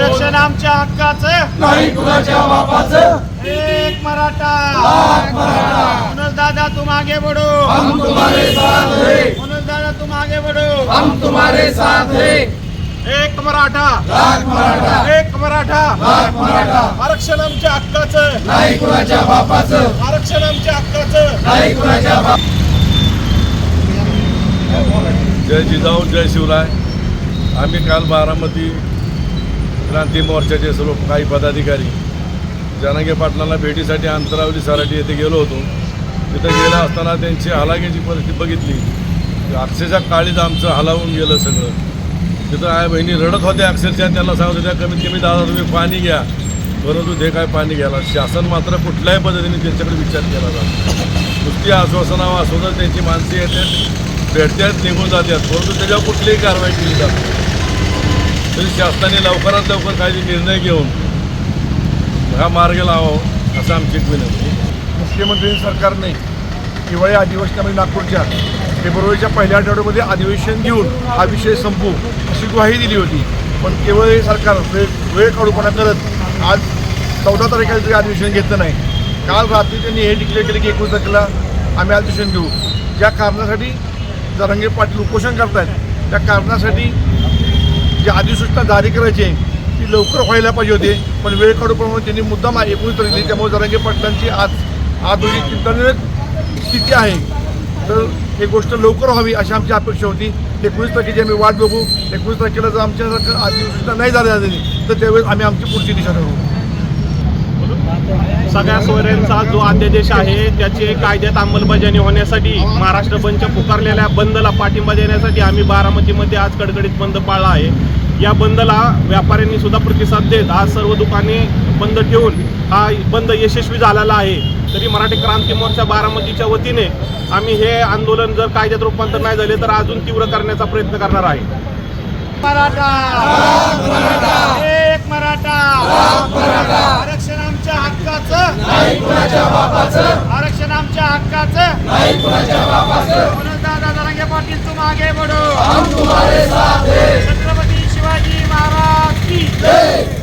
आरक्षण आमच्या हक्काचं. नाही कुणाच्या बापाचं. एक मराठा. मनोज दादा तुम आगे बढ़ो हम तुम्हारे साथ है. मनोज दादा तुम आगे बढ़ो हम तुम्हारे साथ है. एक मराठा. लाख मराठा. एक मराठा. लाख मराठा. आरक्षण आमच्या हक्काचं. नाही कुणाच्या बापाचं. आरक्षण आमच्या हक्काचं. नाही कुणाच्या बाप जय जिजाऊ जय शिवराय. आम्ही काल बारामती क्रांती मोर्चाचे सर्व काही पदाधिकारी जनांगे पाटलांना भेटीसाठी अंतरावली सराठी येथे गेलो होतो. तिथं गेला असताना त्यांची हलाखीची परिस्थिती बघितली. अक्षरशः काळीच आमचं हलावून गेलं सगळं. तिथं आहे बहिणी रडत होत्या अक्षरशः. त्यांना सांगत होत्या कमीत कमी दादा तुम्ही पाणी घ्या. परंतु ते काय पाणी घ्यायला शासन मात्र कुठल्याही पद्धतीने त्यांच्याकडे विचार केला जातो नुसती आश्वासनावं असोदर त्यांची माणसे येतात भेटतात निघून जातात. परंतु त्याच्यावर कुठलीही कारवाई केली जाते तरी शासनाने लवकरात लवकर काही निर्णय घेऊन हा मार्ग लावावा असं आमची एक विनंती मुख्यमंत्री सरकारने हिवाळी अधिवेशनामध्ये नागपूरच्या फेब्रुवारीच्या पहिल्या आठवड्यामध्ये अधिवेशन घेऊन हा विषय संपू अशी ग्वाही दिली होती. पण केवळ हे सरकार वेळ वेळ काढूपणा करत आज चौदा तारखेला तरी अधिवेशन घेतलं नाही. काल रात्री त्यांनी हे डिक्लेअर केले की एकवीस तारखेला आम्ही अधिवेशन घेऊ. ज्या कारणासाठी जरांगे पाटील उपोषण करतायत त्या कारणासाठी जी अधिसूचना जारी करायची आहे ती लवकर व्हायला पाहिजे होते. पण वेळ काढू प्रमाणे त्यांनी मुद्दाम एकोणीस तारीख दिली. त्यामुळे जरांगे पाटलांची आज आज ही चिंताजनक स्थिती आहे. तर ही गोष्ट लवकर व्हावी अशी आमची अपेक्षा होती. एकोणीस तारखेची आम्ही वाट बघू. एकोणीस तारखेला जर आमच्यासारखं अधिसूचना नाही झाली झाली तर त्यावेळेस आम्ही आमची पुढची दिशा ठरवू. सगळ्या सोयऱ्यांचा जो अध्यादेश आहे त्याची कायद्यात अंमलबजावणी होण्यासाठी महाराष्ट्र बंदच्या पुकारलेल्या बंदला पाठिंबा देण्यासाठी आम्ही बारामतीमध्ये आज कडकडीत बंद पाळला आहे. या बंदला व्यापाऱ्यांनी सुद्धा प्रतिसाद देत आज सर्व दुकाने बंद ठेवून हा बंद यशस्वी झालेला आहे. तरी मराठी क्रांती मोर्चा बारामतीच्या वतीने आम्ही हे आंदोलन जर कायद्यात रूपांतर नाही झाले तर अजून तीव्र करण्याचा प्रयत्न करणार आहे. आरक्षण आमच्या हक्काचं. नाही कुणाच्या बापाचं. म्हणून दादा जरांगे पाटील तू मागे पडो छत्रपती शिवाजी महाराज की. जय.